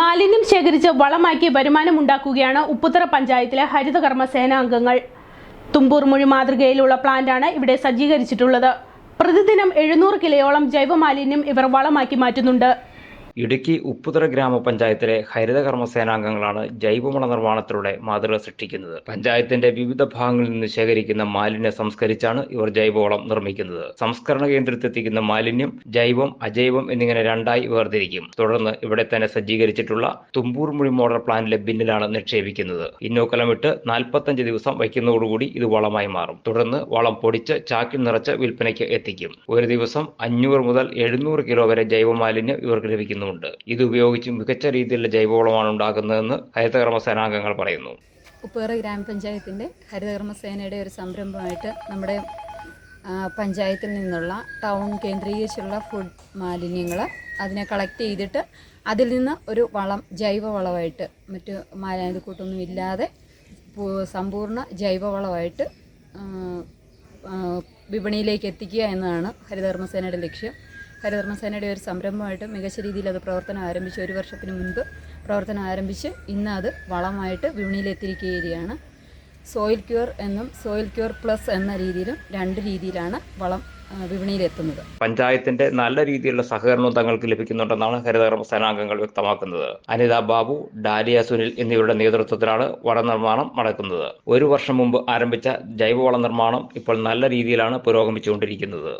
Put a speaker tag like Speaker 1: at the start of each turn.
Speaker 1: മാലിന്യം ശേഖരിച്ച് വളമാക്കി വരുമാനമുണ്ടാക്കുകയാണ് ഉപ്പുത്തറ പഞ്ചായത്തിലെ ഹരിതകർമ്മ സേനാംഗങ്ങൾ. തുമ്പൂർ മൊഴി മാതൃകയിലുള്ള പ്ലാന്റാണ് ഇവിടെ സജ്ജീകരിച്ചിട്ടുള്ളത്. പ്രതിദിനം എഴുന്നൂറ് കിലോയോളം ജൈവമാലിന്യം ഇവർ വളമാക്കി മാറ്റുന്നുണ്ട്.
Speaker 2: ഇടുക്കി ഉപ്പുതറ ഗ്രാമപഞ്ചായത്തിലെ ഹരിത കർമ്മസേനാംഗങ്ങളാണ് ജൈവവള നിർമ്മാണത്തിലൂടെ മാതൃക സൃഷ്ടിക്കുന്നത്. പഞ്ചായത്തിന്റെ വിവിധ ഭാഗങ്ങളിൽ നിന്ന് ശേഖരിക്കുന്ന മാലിന്യം സംസ്കരിച്ചാണ് ഇവർ ജൈവവളം നിർമ്മിക്കുന്നത്. സംസ്കരണ കേന്ദ്രത്തെത്തിക്കുന്ന മാലിന്യം ജൈവം അജൈവം എന്നിങ്ങനെ രണ്ടായി വേർതിരിക്കും. തുടർന്ന് ഇവിടെ തന്നെ സജ്ജീകരിച്ചിട്ടുള്ള തുമ്പൂർ മുഴി മോഡൽ പ്ലാന്റിലെ ബിന്നിലാണ് നിക്ഷേപിക്കുന്നത്. ഇന്നോക്കലമിട്ട് നാൽപ്പത്തഞ്ച് ദിവസം വയ്ക്കുന്നതോടുകൂടി ഇത് വളമായി മാറും. തുടർന്ന് വളം പൊടിച്ച് ചാക്കിൽ നിറച്ച് വിൽപ്പനയ്ക്ക് എത്തിക്കും. ഒരു ദിവസം അഞ്ഞൂറ് മുതൽ എഴുന്നൂറ് കിലോ വരെ ജൈവമാലിന്യം ഇവർക്ക് ലഭിക്കുന്നുണ്ട് ഇത് ഉപയോഗിച്ച് മികച്ച രീതിയിലുള്ള ജൈവവളമാണ് ഉണ്ടാക്കുന്നതെന്ന് ഹരിതകർമ്മ സേനാംഗങ്ങൾ പറയുന്നു.
Speaker 3: ഉപ്പേറ ഗ്രാമപഞ്ചായത്തിന്റെ ഹരിതകർമ്മ സേനയുടെ ഒരു സംരംഭമായിട്ട് നമ്മുടെ പഞ്ചായത്തിൽ നിന്നുള്ള ടൗൺ കേന്ദ്രീകരിച്ചുള്ള ഫുഡ് മാലിന്യങ്ങൾ അതിനെ കളക്ട് ചെയ്തിട്ട് അതിൽ നിന്ന് ഒരു വളം ജൈവ വളമായിട്ട് മറ്റ് മാലിന്യ കൂട്ടൊന്നും ഇല്ലാതെ സമ്പൂർണ ജൈവവളമായിട്ട് ആ, ആ, വിപണിയിലേക്ക് എത്തിക്കുക എന്നതാണ് ഹരിതകർമ്മസേനയുടെ ലക്ഷ്യം. ഹരിതകർമ്മ സേനയുടെ ഒരു സംരംഭമായിട്ട് മികച്ച രീതിയിൽ അത് പ്രവർത്തനം ആരംഭിച്ച് ഒരു വർഷത്തിന് മുൻപ് പ്രവർത്തനം ആരംഭിച്ച് ഇന്ന് അത് വളമായിട്ട് വിപണിയിലെത്തിയിരിക്കുകയാണ്. സോയിൽ ക്യൂർ എന്നും സോയിൽ ക്യൂർ പ്ലസ് എന്ന രീതിയിലും രണ്ട് രീതിയിലാണ് വളം വിപണിയിലെത്തുന്നത്.
Speaker 2: പഞ്ചായത്തിന്റെ നല്ല രീതിയിലുള്ള സഹകരണവും തങ്ങൾക്ക് ലഭിക്കുന്നുണ്ടെന്നാണ് ഹരിതകർമ്മ സേനാംഗങ്ങൾ വ്യക്തമാക്കുന്നത്. അനിത ബാബു ഡാലിയ സുനിൽ എന്നിവരുടെ നേതൃത്വത്തിലാണ് വള നിർമ്മാണം നടക്കുന്നത്. ഒരു വർഷം മുമ്പ് ആരംഭിച്ച ജൈവവള നിർമ്മാണം ഇപ്പോൾ നല്ല രീതിയിലാണ് പുരോഗമിച്ചുകൊണ്ടിരിക്കുന്നത്.